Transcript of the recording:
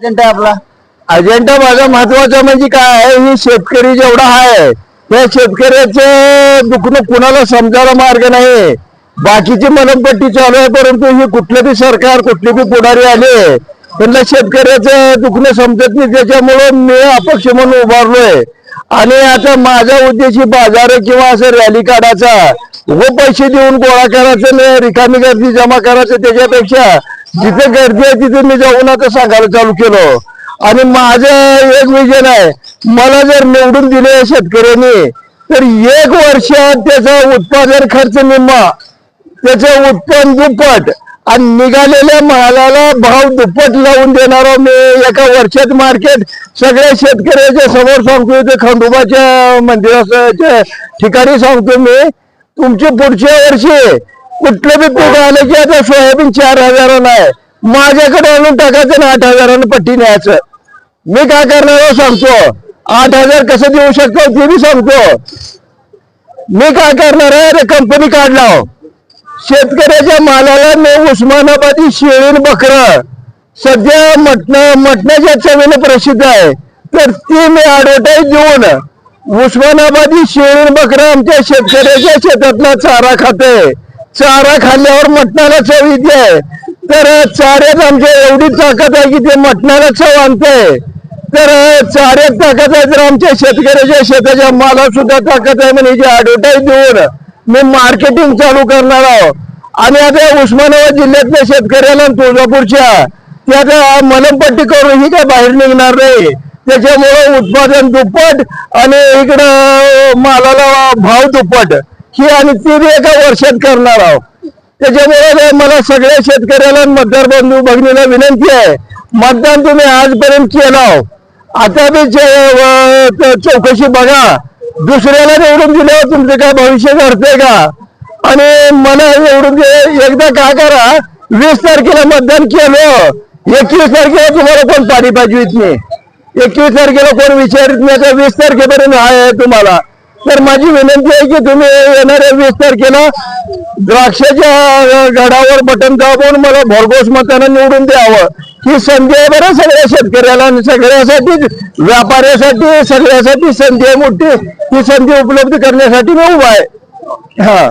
Agenda आपला? Agenda माझा महत्त्वाचा म्हणजे काय आहे ही शेतकरी जेवढा आहे त्या शेतकऱ्याचं दुखणं कुणाला समजायला मार्ग नाही. बाकीची मलमपट्टी चालू आहे परंतु ही कुठलं बी सरकार कुठली बी पुढारी आले त्यांना शेतकऱ्याचं दुखणं समजत नाही त्याच्यामुळं मी अपक्ष म्हणून उभारलोय. आणि आता माझा उद्देश बाजार किंवा असं रॅली काढायचा व पैसे देऊन गोळा करायचं रिकामी गर्दी जमा करायचं त्याच्यापेक्षा जिथे गर्दी आहे तिथे मी जाऊन सांगायला चालू केलं. आणि माझं एक विजन आहे मला जर निवडून दिले शेतकऱ्यांनी तर एक वर्षात त्याचा उत्पादन खर्च निम्मा त्याचं उत्पन्न दुप्पट आणि निघालेल्या मालाला भाव दुप्पट लावून देणारा मी. एका वर्षात मार्केट सगळ्या शेतकऱ्याच्या समोर सांगतो ते खंडोबाच्या मंदिराच्या ठिकाणी सांगतो मी. तुमची पुढच्या वर्षी कुठलं बी पीक आलं की आता सोयाबीन चार हजारानं आहे. माझ्याकडे आणून टाकायचं ना आठ हजारानं पट्टी न्यायचं. मी काय करणार हो सांगतो? आठ हजार कसं देऊ शकतो ते बी सांगतो. मी काय करणार आहे? कंपनी काढला हो. शेतकऱ्याच्या मालाला मी उस्मानाबादी शेळीन बकर. सध्या मटण मटणाच्या चवीनं प्रसिद्ध आहे. तर ती मी ऍडव्हर्टाईज देऊन उस्मानाबादी शेळीन बकर आमच्या शेतकऱ्याच्या शेतातला चारा खाते चारा खाल्ल्यावर मटणाला चव येते. तर चाऱ्यात आमच्या एवढी ताकद आहे की ते मटणाला चव आणते. तर चाऱ्यात ताकद आहे तर आमच्या शेतकऱ्याच्या शेताच्या मालात सुद्धा ताकद आहे म्हणजे ऍडव्हर्टाईज देऊन मी मार्केटिंग चालू करणार आहोत आणि आता उस्मानाबाद जिल्ह्यातल्या शेतकऱ्याला तुळजापूरच्या त्या आता मलमपट्टी करून ही काय बाहेर निघणार नाही. त्याच्यामुळे उत्पादन दुप्पट आणि इकडं मालाला भाव दुप्पट. ही आणि ती एका वर्षात करणार आहोत. त्याच्यामुळे मला सगळ्या शेतकऱ्याला मतदार बंधू भगिनीला विनंती आहे मतदान तुम्ही आजपर्यंत केलं आता बी चौकशी बघा. दुसऱ्याला निवडून दिल्यावर तुमचं काय भविष्य घडतंय का? आणि मला निवडून एकदा काय करा वीस तारखेला मतदान केलं. एकवीस तारखेला तुम्हाला कोण पाणी पाजवीत नाही. एकवीस तारखेला कोण विचारित नाही तर वीस तारखेपर्यंत आहे तुम्हाला. तर माझी विनंती आहे की तुम्ही येणाऱ्या वीस तारखेला द्राक्षाच्या गडावर बटन दाबून मला भरघोस मतानं निवडून द्यावं. ही संधी आहे बरं सगळ्या शेतकऱ्याला आणि सगळ्यासाठी व्यापाऱ्यासाठी सगळ्यासाठी संधी आहे मोठी. ही संधी उपलब्ध करण्यासाठी मी उभा आहे. हा.